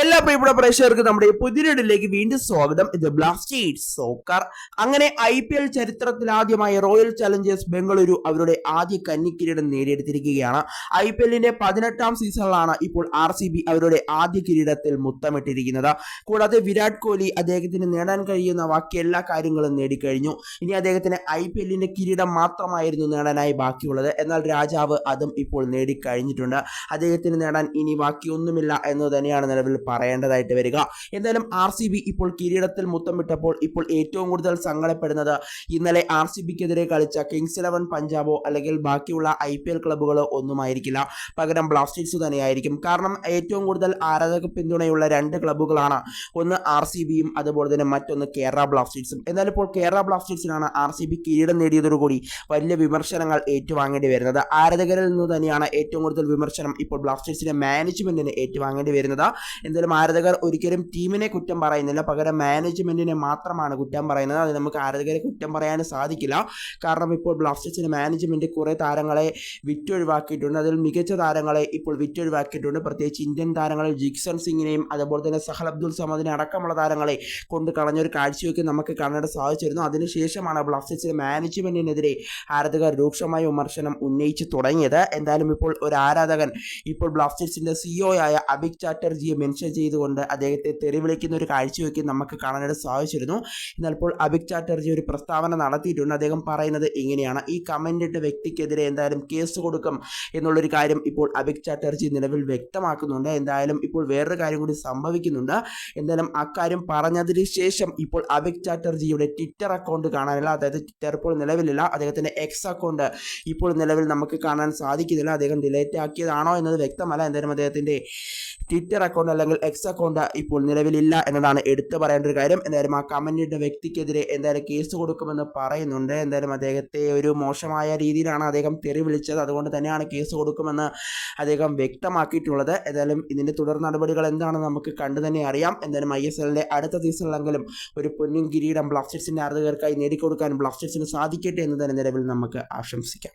എല്ലാ പ്രിയപ്പെട്ട പ്രേക്ഷകർക്കും നമ്മുടെ പുതിയൊരിടിലേക്ക് വീണ്ടും സ്വാഗതം. ഇത് ബ്ലാസ്റ്റേഴ്സ് സോക്കർ അങ്ങനെ ഐ പി എൽ ചരിത്രത്തിൽ ആദ്യമായി റോയൽ ചലഞ്ചേഴ്സ് ബംഗളൂരു അവരുടെ ആദ്യ കന്നി കിരീടം നേടിയെടുത്തിരിക്കുകയാണ് ഐ പി എല്ലിന്റെ പതിനെട്ടാം സീസണിലാണ് ഇപ്പോൾ ആർ സി ബി അവരുടെ ആദ്യ കിരീടത്തിൽ മുത്തമിട്ടിരിക്കുന്നത്. കൂടാതെ വിരാട് കോഹ്ലി അദ്ദേഹത്തിന് നേടാൻ കഴിയുന്ന ബാക്കി എല്ലാ കാര്യങ്ങളും നേടിക്കഴിഞ്ഞു. ഇനി അദ്ദേഹത്തിന് ഐ പി എല്ലിന്റെ കിരീടം മാത്രമായിരുന്നു നേടാനായി ബാക്കിയുള്ളത്. എന്നാൽ രാജാവ് അതും ഇപ്പോൾ നേടിക്കഴിഞ്ഞിട്ടുണ്ട്. അദ്ദേഹത്തിന് നേടാൻ ഇനി ബാക്കിയൊന്നുമില്ല എന്ന് തന്നെയാണ് നിലവിൽ പറയേണ്ടതായിട്ട് വരിക. എന്തായാലും ആർ സി ബി ഇപ്പോൾ കിരീടത്തിൽ മുത്തമിട്ടപ്പോൾ ഇപ്പോൾ ഏറ്റവും കൂടുതൽ സങ്കടപ്പെടുന്നത് ഇന്നലെ ആർ സി ബിക്കെതിരെ കളിച്ച കിങ്സ് ഇലവൻ പഞ്ചാബോ അല്ലെങ്കിൽ ബാക്കിയുള്ള ഐ പി എൽ ക്ലബ്ബുകളോ ഒന്നുമായിരിക്കില്ല. പകരം ബ്ലാസ്റ്റേഴ്സ് തന്നെയായിരിക്കും. കാരണം ഏറ്റവും കൂടുതൽ ആരാധക പിന്തുണയുള്ള രണ്ട് ക്ലബ്ബുകളാണ് ഒന്ന് ആർ സി ബിയും അതുപോലെ തന്നെ മറ്റൊന്ന് കേരള ബ്ലാസ്റ്റേഴ്സും എന്നാൽ ഇപ്പോൾ കേരള ബ്ലാസ്റ്റേഴ്സിനാണ് ആർ സി ബി കിരീടം നേടിയതോടുകൂടി വലിയ വിമർശനങ്ങൾ ഏറ്റുവാങ്ങേണ്ടി വരുന്നത്. ആരാധകരിൽ നിന്ന് തന്നെയാണ് ഏറ്റവും കൂടുതൽ വിമർശനം ഇപ്പോൾ ബ്ലാസ്റ്റേഴ്സിന്റെ മാനേജ്മെന്റിന് ഏറ്റുവാങ്ങേണ്ടി വരുന്നത്. എന്തായാലും ആരാധകർ ഒരിക്കലും ടീമിനെ കുറ്റം പറയുന്നില്ല. പകരം മാനേജ്മെന്റിനെ മാത്രമാണ് കുറ്റം പറയുന്നത്. അത് നമുക്ക് ആരാധകരെ കുറ്റം പറയാൻ സാധിക്കില്ല. കാരണം ഇപ്പോൾ ബ്ലാസ്റ്റേഴ്സിന് മാനേജ്മെന്റ് കുറേ താരങ്ങളെ വിറ്റൊഴിവാക്കിയിട്ടുണ്ട്. അതിൽ മികച്ച താരങ്ങളെ ഇപ്പോൾ വിറ്റൊഴിവാക്കിയിട്ടുണ്ട്. പ്രത്യേകിച്ച് ഇന്ത്യൻ താരങ്ങളെ ജിക്സൺ സിംഗിനെയും അതുപോലെ തന്നെ സഹൽ അബ്ദുൾ സമദിനെ അടക്കമുള്ള താരങ്ങളെ കൊണ്ട് കളഞ്ഞൊരു കാഴ്ചയൊക്കെ നമുക്ക് കാണാൻ സാധിച്ചിരുന്നു. അതിനുശേഷമാണ് ബ്ലാസ്റ്റേഴ്സിന് മാനേജ്മെന്റിനെതിരെ ആരാധകർ രൂക്ഷമായ വിമർശനം ഉന്നയിച്ച് തുടങ്ങിയത്. എന്തായാലും ഇപ്പോൾ ഒരു ആരാധകൻ ഇപ്പോൾ ബ്ലാസ്റ്റേഴ്സിന്റെ സിഇഒ ആയ അഭിക് ചാറ്റർജിയെ മെൻഷൻ ചെയ്തുകൊണ്ട് അദ്ദേഹത്തെ തെറിവിളിക്കുന്ന ഒരു കാഴ്ചയൊക്കെ നമുക്ക് കാണാനായിട്ട് സാധിച്ചിരുന്നു. എന്നാൽ ഇപ്പോൾ അഭിക് ചാറ്റർജി ഒരു പ്രസ്താവന നടത്തിയിട്ടുണ്ട്. അദ്ദേഹം പറയുന്നത് ഇങ്ങനെയാണ്. ഈ കമന്റ് ഇട്ട വ്യക്തിക്കെതിരെ എന്തായാലും കേസ് കൊടുക്കും എന്നുള്ളൊരു കാര്യം ഇപ്പോൾ അഭിക് ചാറ്റർജി നിലവിൽ വ്യക്തമാക്കുന്നുണ്ട്. എന്തായാലും ഇപ്പോൾ വേറൊരു കാര്യം കൂടി സംഭവിക്കുന്നുണ്ട്. എന്തായാലും അക്കാര്യം പറഞ്ഞതിന് ശേഷം ഇപ്പോൾ അഭിക് ചാറ്റർജിയുടെ ട്വിറ്റർ അക്കൗണ്ട് കാണാനില്ല. അതായത് ട്വിറ്റർ ഇപ്പോൾ നിലവിലില്ല. അദ്ദേഹത്തിന്റെ എക്സ് അക്കൗണ്ട് ഇപ്പോൾ നിലവിൽ നമുക്ക് കാണാൻ സാധിക്കുന്നില്ല. അദ്ദേഹം ഡിലേറ്റ് ആക്കിയതാണോ എന്നത് വ്യക്തമല്ല. എന്തായാലും അദ്ദേഹത്തിന്റെ ട്വിറ്റർ അക്കൗണ്ട് അല്ലെങ്കിൽ എക്സ് അക്കൗണ്ട് ഇപ്പോൾ നിലവിലില്ല എന്നതാണ് എടുത്തു പറയേണ്ട ഒരു കാര്യം. എന്തായാലും ആ കമന്റിന്റെ വ്യക്തിക്കെതിരെ എന്തായാലും കേസ് കൊടുക്കുമെന്ന് പറയുന്നുണ്ട്. എന്തായാലും അദ്ദേഹത്തെ ഒരു മോശമായ രീതിയിലാണ് അദ്ദേഹം തെറി വിളിച്ചത്. അതുകൊണ്ട് തന്നെയാണ് കേസ് കൊടുക്കുമെന്ന് അദ്ദേഹം വ്യക്തമാക്കിയിട്ടുള്ളത്. എന്തായാലും ഇതിന്റെ തുടർ നടപടികൾ എന്താണെന്ന് നമുക്ക് കണ്ടു തന്നെ അറിയാം. എന്തായാലും ഐ എസ് എല്ലിന്റെ അടുത്ത സീസണിലെങ്കിലും ഒരു പൊന്നും കിരീടം ബ്ലാസ്റ്റേഴ്സിന്റെ ആരാധകർക്കായി നേടിക്കൊടുക്കാൻ ബ്ലാസ്റ്റേഴ്സിന് സാധിക്കട്ടെ എന്ന് തന്നെ നിലവിൽ നമുക്ക് ആശംസിക്കാം.